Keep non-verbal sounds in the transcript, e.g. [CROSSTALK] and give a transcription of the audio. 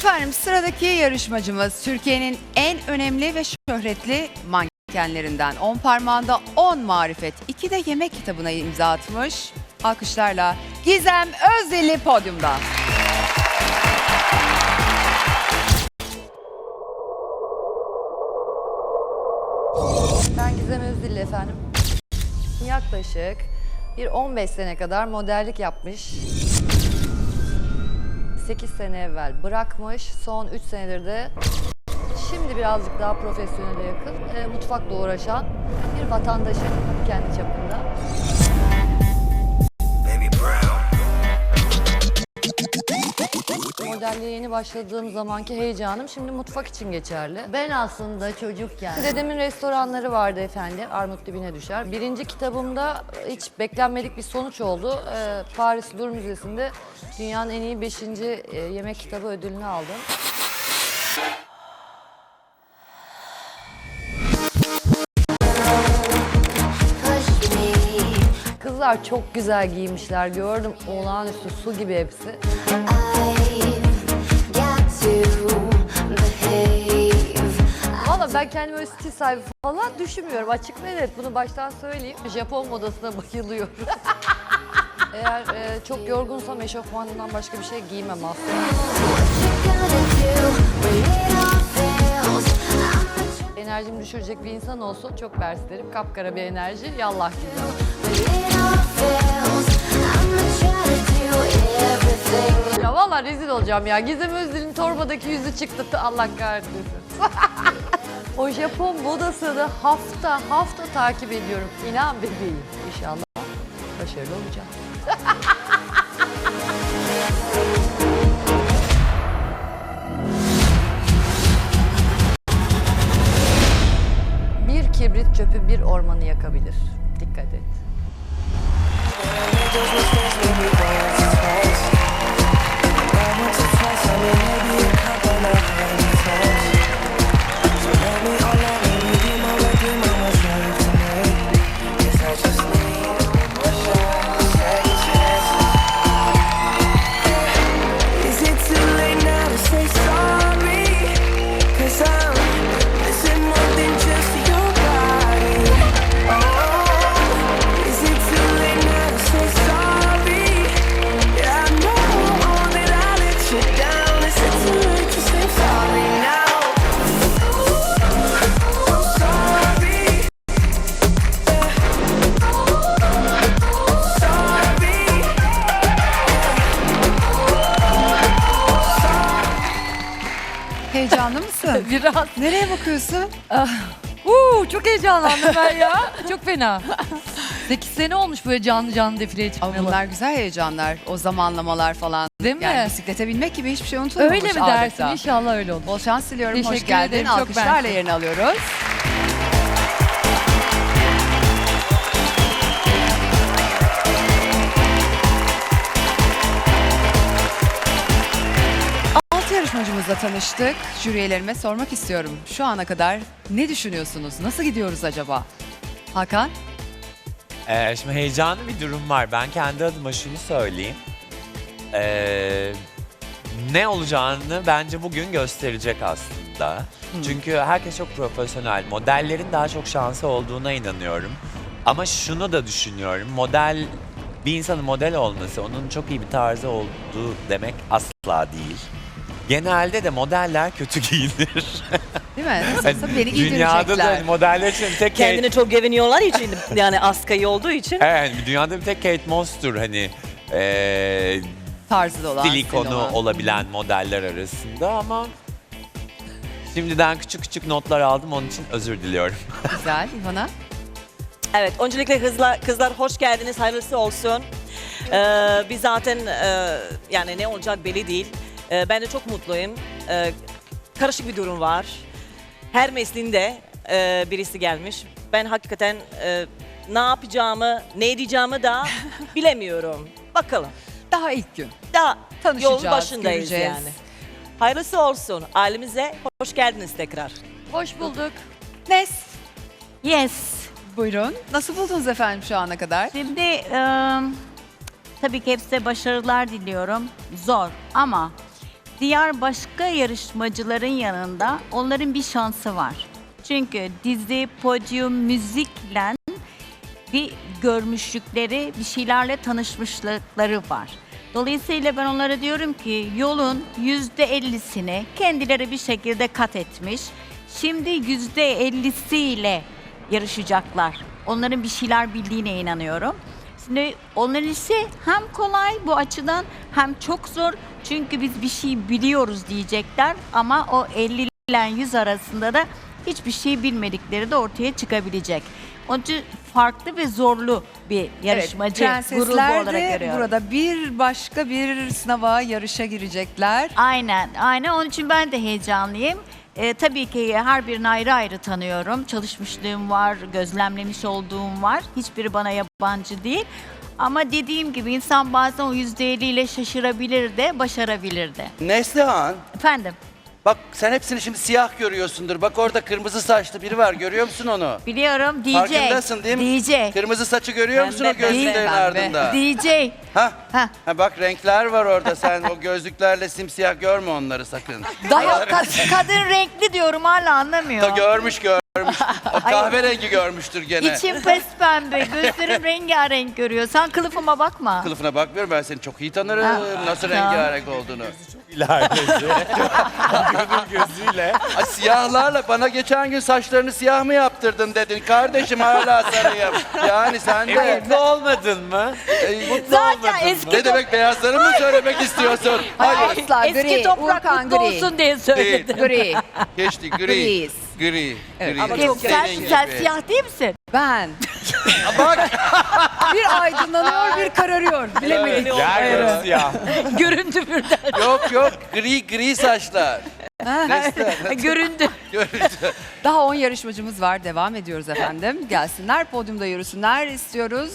Efendim sıradaki yarışmacımız Türkiye'nin en önemli ve şöhretli mankenlerinden. 10 parmağında 10 marifet, 2 de yemek kitabına imza atmış. Alkışlarla Gizem Özdilli podyumda. Ben Gizem Özdilli efendim. Yaklaşık bir 15 sene kadar modellik yapmış. 8 sene evvel bırakmış. Son 3 senedir de şimdi birazcık daha profesyonele yakın e, mutfakla uğraşan bir vatandaşım kendi çapında. Modelliğe yeni başladığım zamanki heyecanım şimdi mutfak için geçerli. Ben aslında çocukken... Dedemin restoranları vardı efendim. Armut dibine düşer. Birinci kitabımda hiç beklenmedik bir sonuç oldu. Ee, Paris Louvre Müzesi'nde dünyanın en iyi 5. yemek kitabı ödülünü aldım. Kızlar çok güzel giymişler gördüm. Olağanüstü su gibi hepsi. Valla ben kendimi öyle stil sahibi falan düşünmüyorum. Açık ve net bunu baştan söyleyeyim. Japon modasına bayılıyorum. [LAUGHS] Eğer e, çok yorgunsam eşofmanından başka bir şey giymem aslında. Enerjimi düşürecek bir insan olsun çok derim. Kapkara bir enerji yallah güzel. Ya valla rezil olacağım ya. Gizem Özdil'in torbadaki yüzü çıktı. Allah kahretsin. [LAUGHS] o Japon modasını hafta hafta takip ediyorum. İnan bebeğim. İnşallah başarılı olacağım. [LAUGHS] bir kibrit çöpü bir ormanı yakabilir. Dikkat et. Heyecanlı mısın? [LAUGHS] Biraz. Nereye bakıyorsun? Uuu çok heyecanlandım ben ya. çok fena. 8 sene olmuş böyle canlı canlı defileye Ama çıkmayalı. bunlar güzel heyecanlar, o zamanlamalar falan. Değil mi? Yani bisiklete binmek gibi hiçbir şey unutulmamış Öyle mi adeta. dersin? İnşallah öyle olur. Bol şans diliyorum. Hoş Teşekkür geldin. ederim, çok Alkışlarla mersi. yerini alıyoruz. Yarışmacımızla tanıştık. Jüri üyelerime sormak istiyorum. Şu ana kadar ne düşünüyorsunuz? Nasıl gidiyoruz acaba? Hakan? Ee, şimdi heyecanlı bir durum var. Ben kendi adıma şunu söyleyeyim. Ee, ne olacağını bence bugün gösterecek aslında. Çünkü herkes çok profesyonel. Modellerin daha çok şansı olduğuna inanıyorum. Ama şunu da düşünüyorum. Model bir insanın model olması onun çok iyi bir tarzı olduğu demek asla değil. Genelde de modeller kötü [LAUGHS] giyinir. Değil mi? Nasılsa beni Dünyada giydirecekler. da modeller için bir tek Kate- Kendini çok güveniyorlar için [LAUGHS] yani askayı olduğu için. Evet, dünyada bir tek Kate Moss'tur hani eee Tarzı olan. stil ikonu olan. olabilen modeller arasında ama şimdiden küçük küçük notlar aldım onun için özür diliyorum. [LAUGHS] Güzel. İvana? Evet, öncelikle kızlar, kızlar hoş geldiniz, hayırlısı olsun. Ee, biz zaten e, yani ne olacak belli değil. Ee, ben de çok mutluyum. Ee, karışık bir durum var. Her mesleğinde e, birisi gelmiş. Ben hakikaten e, ne yapacağımı, ne edeceğimi da [LAUGHS] bilemiyorum. Bakalım. Daha ilk gün. Daha Tanışacağız, yolun başındayız göreceğiz. yani. Hayırlısı olsun. Ailemize hoş geldiniz tekrar. Hoş bulduk. Nes? Yes. Buyurun. Nasıl buldunuz efendim şu ana kadar? Şimdi eee, tabii ki hepsize başarılar diliyorum. Zor ama diğer başka yarışmacıların yanında onların bir şansı var. Çünkü dizi, podyum, müzikle bir görmüşlükleri, bir şeylerle tanışmışlıkları var. Dolayısıyla ben onlara diyorum ki yolun yüzde ellisini kendileri bir şekilde kat etmiş. Şimdi yüzde ellisiyle yarışacaklar. Onların bir şeyler bildiğine inanıyorum. Şimdi onların işi hem kolay bu açıdan hem çok zor. Çünkü biz bir şey biliyoruz diyecekler ama o 50 ile 100 arasında da hiçbir şey bilmedikleri de ortaya çıkabilecek. Onun için farklı ve zorlu bir yarışmacı evet, grubu olarak görüyorum. burada bir başka bir sınava yarışa girecekler. Aynen, aynen. Onun için ben de heyecanlıyım. Ee, tabii ki her birini ayrı ayrı tanıyorum. Çalışmışlığım var, gözlemlemiş olduğum var. Hiçbiri bana yabancı değil. Ama dediğim gibi insan bazen o yüzde ile şaşırabilir de, başarabilir de. Neslihan, Efendim, bak sen hepsini şimdi siyah görüyorsundur. Bak orada kırmızı saçlı biri var. Görüyor musun onu? biliyorum DJ. Farkındasın değil mi? DJ. Kırmızı saçı görüyor musun o Pembe, gözlüklerin pembe. ardında? [LAUGHS] DJ. Ha? Ha. ha? Bak renkler var orada. Sen o gözlüklerle simsiyah görme onları sakın. Daha kad- kadın renkli diyorum hala anlamıyor. Da görmüş görmüş. [LAUGHS] O kahverengi görmüştür gene. İçim pes pembe, gözlerim [LAUGHS] rengarenk görüyor. Sen kılıfıma bakma. Kılıfına bakmıyorum ben seni çok iyi tanırım. Nasıl rengarenk olduğunu. İlerledi. [LAUGHS] Gönül gözüyle. Ay, siyahlarla bana geçen gün saçlarını siyah mı yaptırdın dedin. Kardeşim hala sarıyım. Yani sen de. mutlu olmadın mı? Ey, Zaten eski ne demek beyazları mı söylemek istiyorsun? Hayır. Asla Eski gri, toprak Urkan mutlu gri. olsun diye söyledim. Gri. Geçti gri. Griyiz. Gri. Gri. ama Kim, çok sen, Senin sen gibi. siyah değil misin? Ben. [LAUGHS] Bak. [LAUGHS] Bir aydınlanıyor, bir kararıyor. Bilemedik. Yer siyah. [LAUGHS] Göründü birden. yok yok gri gri saçlar. Neslihan, Göründü. Daha 10 yarışmacımız var. Devam ediyoruz efendim. Gelsinler, podyumda yürüsünler istiyoruz.